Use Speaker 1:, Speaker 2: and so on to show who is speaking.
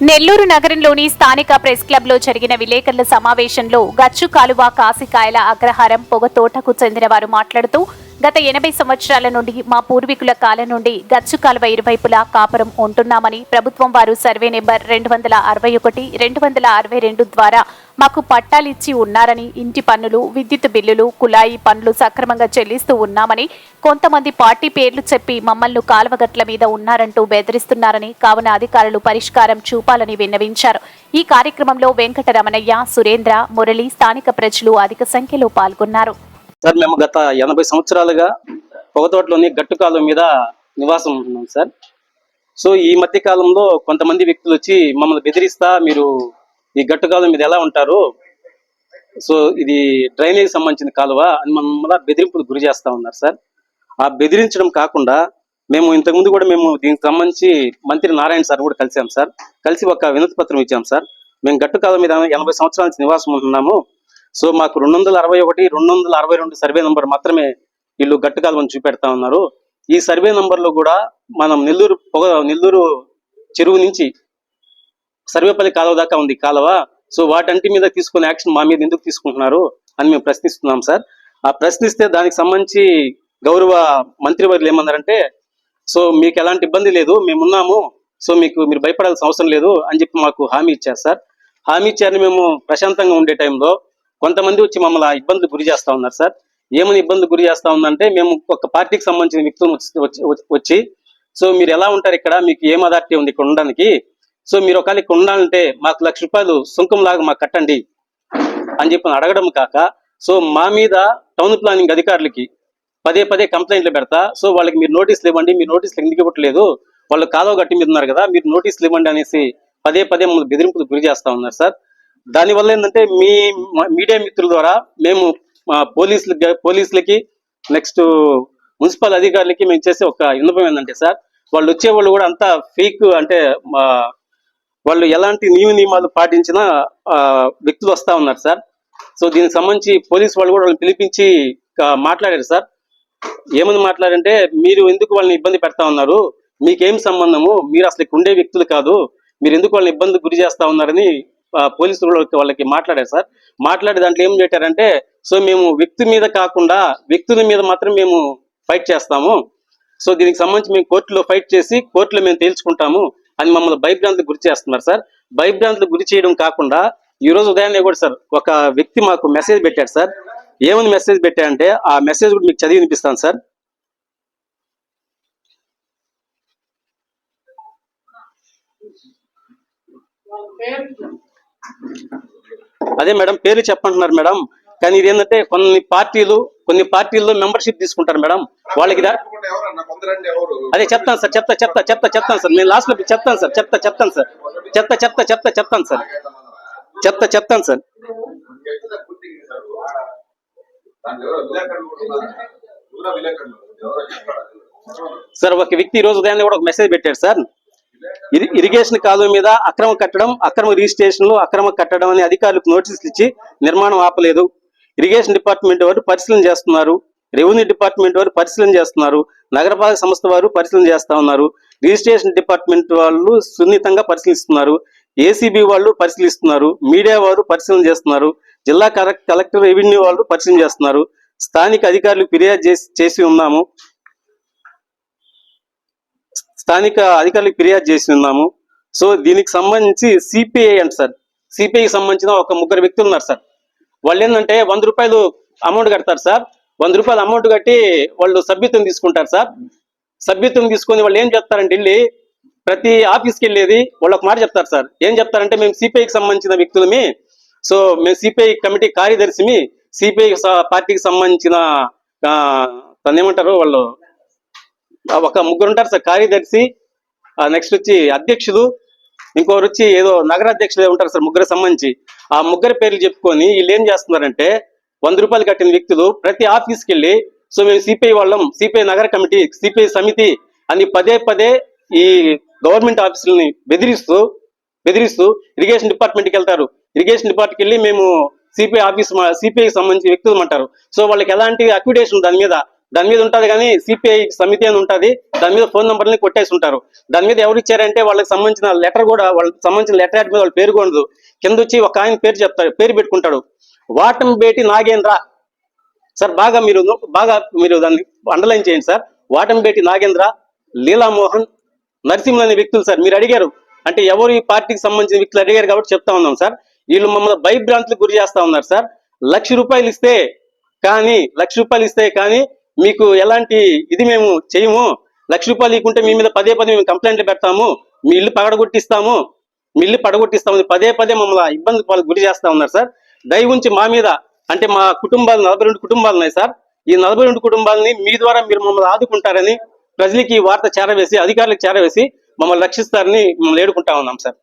Speaker 1: నెల్లూరు నగరంలోని స్థానిక ప్రెస్ క్లబ్లో జరిగిన విలేకరుల సమావేశంలో గచ్చు కాలువ కాసికాయల అగ్రహారం పొగతోటకు చెందిన వారు మాట్లాడుతూ గత ఎనభై సంవత్సరాల నుండి మా పూర్వీకుల కాలం నుండి గచ్చు కాలువ ఇరువైపులా కాపురం ఉంటున్నామని ప్రభుత్వం వారు సర్వే నెంబర్ రెండు వందల అరవై ఒకటి రెండు వందల అరవై రెండు ద్వారా మాకు పట్టాలిచ్చి ఉన్నారని ఇంటి పన్నులు విద్యుత్ బిల్లులు కులాయి పన్నులు సక్రమంగా చెల్లిస్తూ ఉన్నామని కొంతమంది పార్టీ పేర్లు చెప్పి మమ్మల్ని కాలువగట్ల మీద ఉన్నారంటూ బెదిరిస్తున్నారని కావున అధికారులు పరిష్కారం చూపాలని విన్నవించారు. ఈ కార్యక్రమంలో వెంకటరమణయ్య సురేంద్ర మురళి స్థానిక ప్రజలు అధిక సంఖ్యలో పాల్గొన్నారు.
Speaker 2: సార్ మేము గత ఎనభై సంవత్సరాలుగా పొగతోటలోని గట్టుకాలం మీద నివాసం ఉంటున్నాం సార్. సో ఈ మధ్య కాలంలో కొంతమంది వ్యక్తులు వచ్చి మమ్మల్ని బెదిరిస్తా మీరు ఈ గట్టుకాలం మీద ఎలా ఉంటారు? సో ఇది డ్రైనేజ్ సంబంధించిన కాలువ అని మమ్మల్ని బెదిరింపులు గురి చేస్తా ఉన్నారు సార్. ఆ బెదిరించడం కాకుండా మేము ఇంతకుముందు కూడా మేము దీనికి సంబంధించి మంత్రి నారాయణ సార్ కూడా కలిసాం సార్. కలిసి ఒక వినతి పత్రం ఇచ్చాం సార్. మేము గట్టుకాలం మీద ఎనభై సంవత్సరాల నుంచి నివాసం ఉంటున్నాము. సో మాకు రెండు వందల అరవై ఒకటి రెండు వందల అరవై రెండు సర్వే నెంబర్ మాత్రమే వీళ్ళు గట్టు కాలం చూపెడతా ఉన్నారు. ఈ సర్వే నంబర్లో కూడా మనం నెల్లూరు పొగ నెల్లూరు చెరువు నుంచి సర్వేపల్లి కాలువ దాకా ఉంది కాలువ. సో వాటంటి మీద తీసుకునే యాక్షన్ మా మీద ఎందుకు తీసుకుంటున్నారు అని మేము ప్రశ్నిస్తున్నాం సార్. ఆ ప్రశ్నిస్తే దానికి సంబంధించి గౌరవ మంత్రివర్యులు ఏమన్నారంటే సో మీకు ఎలాంటి ఇబ్బంది లేదు మేమున్నాము సో మీకు మీరు భయపడాల్సిన అవసరం లేదు అని చెప్పి మాకు హామీ ఇచ్చారు సార్. హామీ ఇచ్చారని మేము ప్రశాంతంగా ఉండే టైంలో కొంతమంది వచ్చి మమ్మల్ని ఆ ఇబ్బందులు గురి చేస్తా ఉన్నారు సార్. ఏమని ఇబ్బంది గురి చేస్తా ఉందంటే మేము ఒక పార్టీకి సంబంధించిన వ్యక్తులు వచ్చి- వచ్చి- వచ్చి- వచ్చి సో మీరు ఎలా ఉంటారు ఇక్కడ? మీకు ఏం అథారిటీ ఉంది ఇక్కడ ఉండడానికి? సో మీరు ఒకవేళ ఇక్కడ ఉండాలంటే మాకు లక్ష రూపాయలు సుంకం లాగా మాకు కట్టండి అని చెప్పి అడగడం కాక సో మా మీద టౌన్ ప్లానింగ్ అధికారులకి పదే పదే కంప్లైంట్లు పెడతా సో వాళ్ళకి మీరు నోటీసులు ఇవ్వండి మీరు నోటీసులు ఎందుకు ఇవ్వట్లేదు వాళ్ళు కాలువ గట్టి మీద ఉన్నారు కదా మీరు నోటీసులు ఇవ్వండి అనేసి పదే పదే మమ్మల్ని బెదిరింపులు గురి చేస్తా ఉన్నారు సార్. దానివల్ల ఏంటంటే మీ మీడియా మిత్రుల ద్వారా మేము మా పోలీసులకి పోలీసులకి నెక్స్ట్ మున్సిపల్ అధికారులకి మేము చేసే ఒక విన్నపం ఏంటంటే సార్ వాళ్ళు వచ్చే వాళ్ళు కూడా అంతా ఫేక్ అంటే మా వాళ్ళు ఎలాంటి నియమ నియమాలు పాటించిన వ్యక్తులు వస్తా ఉన్నారు సార్. సో దీనికి సంబంధించి పోలీస్ వాళ్ళు కూడా వాళ్ళని పిలిపించి మాట్లాడారు సార్. ఏమని మాట్లాడంటే మీరు ఎందుకు వాళ్ళని ఇబ్బంది పెడతా ఉన్నారు? మీకేం సంబంధము? మీరు అసలు ఉండే వ్యక్తులు కాదు. మీరు ఎందుకు వాళ్ళని ఇబ్బంది గురి చేస్తా ఉన్నారని పోలీసులు వాళ్ళకి- మాట్లాడారు సార్. మాట్లాడి దాంట్లో ఏం పెట్టారంటే సో మేము వ్యక్తి మీద కాకుండా వ్యక్తుల మీద మాత్రం మేము ఫైట్ చేస్తాము. సో దీనికి సంబంధించి మేము కోర్టులో ఫైట్ చేసి కోర్టులో మేము తేల్చుకుంటాము. అని మమ్మల్ని భయభ్రాంతులకు గురి చేస్తున్నారు సార్. భయభ్రాంతులకు గురి చేయడం కాకుండా ఈ రోజు ఉదయాన్నే కూడా సార్ ఒక వ్యక్తి మాకు మెసేజ్ పెట్టాడు సార్. ఏమని మెసేజ్ పెట్టాడంటే ఆ మెసేజ్ కూడా మీకు చదివి వినిపిస్తాను సార్. అదే మేడం పేరు చెప్పంటున్నారు మేడం. కానీ ఇది ఏంటంటే కొన్ని పార్టీలు కొన్ని పార్టీల్లో మెంబర్షిప్ తీసుకుంటారు మేడం. వాళ్ళకి అదే చెప్తాను సార్ చెప్తా చెప్తా చెప్తా చెప్తాను సార్. నేను లాస్ట్లో చెప్తాను సార్ చెప్తా చెప్తాను సార్. చెప్తా చెప్తా చెప్తా చెప్తాను సార్. చెప్తా చెప్తాను సార్. సార్ ఒక వ్యక్తి ఈ రోజు ఉదయాన్నే కూడా ఒక మెసేజ్ పెట్టాడు సార్. ఇరి- ఇరిగేషన్ కాలువ మీద అక్రమ కట్టడం అక్రమ రిజిస్ట్రేషన్లు అక్రమ కట్టడం అనే అధికారులకు నోటీసులు ఇచ్చి నిర్మాణం ఆపలేదు. ఇరిగేషన్ డిపార్ట్మెంట్ వారు పరిశీలన చేస్తున్నారు రెవెన్యూ డిపార్ట్మెంట్ వారు పరిశీలన చేస్తున్నారు నగరపాలక సంస్థ వారు పరిశీలన చేస్తా ఉన్నారు రిజిస్ట్రేషన్ డిపార్ట్మెంట్ వాళ్ళు సున్నితంగా పరిశీలిస్తున్నారు ఏసీబీ వాళ్ళు పరిశీలిస్తున్నారు మీడియా వారు పరిశీలన చేస్తున్నారు జిల్లా కలెక్టర్ రెవెన్యూ వాళ్ళు పరిశీలన చేస్తున్నారు స్థానిక అధికారులు ఫిర్యాదు చేసి చేసి ఉన్నాము. స్థానిక అధికారులకు ఫిర్యాదు చేసి ఉన్నాము. సో దీనికి సంబంధించి సిపిఐ అంట సార్. సిపిఐకి సంబంధించిన ఒక ముగ్గురు వ్యక్తులు ఉన్నారు సార్. వాళ్ళు ఏంటంటే వంద రూపాయలు అమౌంట్ కడతారు సార్. వంద రూపాయలు అమౌంట్ కట్టి వాళ్ళు సభ్యత్వం తీసుకుంటారు సార్. సభ్యత్వం తీసుకొని వాళ్ళు ఏం చెప్తారంటే వెళ్ళి ప్రతి ఆఫీస్కి వెళ్ళేది వాళ్ళు ఒక మాట చెప్తారు సార్. ఏం చెప్తారంటే మేము సిపిఐకి సంబంధించిన వ్యక్తులమి. సో మేము సిపిఐ కమిటీ కార్యదర్శిమి సిపిఐ పార్టీకి సంబంధించిన ఆ, ఏమంటారు వాళ్ళు? ఒక ముగ్గురు ఉంటారు సార్ కార్యదర్శి నెక్స్ట్ వచ్చి అధ్యక్షుడు ఇంకొకరు వచ్చి ఏదో నగరాధ్యక్షులు ఉంటారు సార్ ముగ్గురు సంబంధించి. ఆ ముగ్గురు పేర్లు చెప్పుకొని వీళ్ళు ఏం చేస్తున్నారంటే వంద రూపాయలు కట్టిన వ్యక్తులు ప్రతి ఆఫీస్కి వెళ్ళి సో మేము సిపిఐ వాళ్ళం సిపిఐ నగర కమిటీ సిపిఐ సమితి అని పదే పదే ఈ గవర్నమెంట్ ఆఫీసులని బెదిరిస్తూ బెదిరిస్తూ ఇరిగేషన్ డిపార్ట్మెంట్కి వెళ్తారు. ఇరిగేషన్ డిపార్ట్మెంట్కి వెళ్ళి మేము సిపిఐ ఆఫీస్ సిపిఐకి సంబంధించిన వ్యక్తులు అంటారు సో వాళ్ళకి ఎలాంటి అక్విడేషన్ దాని మీద? దాని మీద ఉంటుంది కానీ సిపిఐ సమితి అని ఉంటుంది. దాని మీద ఫోన్ నెంబర్ని కొట్టేసి ఉంటారు దాని మీద ఎవరు ఇచ్చారంటే వాళ్ళకి సంబంధించిన లెటర్ కూడా వాళ్ళకి సంబంధించిన లెటర్ యాడ్ మీద వాళ్ళ పేరు కొనదు కింద వచ్చి ఒక ఆయన పేరు చెప్తాడు పేరు పెట్టుకుంటాడు. వాటం బేటి నాగేంద్ర. సార్ బాగా మీరు బాగా మీరు దాన్ని అండర్లైన్ చేయండి సార్. వాటంబేటి నాగేంద్ర లీలామోహన్ నరసింహులు అనే వ్యక్తులు సార్. మీరు అడిగారు. అంటే ఎవరు ఈ పార్టీకి సంబంధించిన వ్యక్తులు అడిగారు కాబట్టి చెప్తా ఉన్నాం సార్. వీళ్ళు మమ్మల్ని భయభ్రాంతులకు గురి చేస్తా ఉన్నారు సార్. లక్ష రూపాయలు ఇస్తే కానీ లక్ష రూపాయలు ఇస్తే కానీ మీకు ఎలాంటి ఇది మేము చేయము. లక్ష రూపాయలు ఇకుంటే మీ మీద పదే పదే మేము కంప్లైంట్లు పెడతాము. మీ ఇల్లు పగడగొట్టిస్తాము. మీ ఇల్లు పడగొట్టిస్తామని పదే పదే మమ్మల్ని ఇబ్బంది వాళ్ళకి గురి చేస్తా ఉన్నారు సార్. దయ ఉంచి మా మీద అంటే మా కుటుంబాలు నలభై రెండు కుటుంబాలు ఉన్నాయి సార్. ఈ నలభై రెండు కుటుంబాలని మీ ద్వారా మీరు మమ్మల్ని ఆదుకుంటారని ప్రజలకి ఈ వార్త చేరవేసి అధికారులకు చేరవేసి మమ్మల్ని రక్షిస్తారని మమ్మల్ని వేడుకుంటా ఉన్నాం సార్.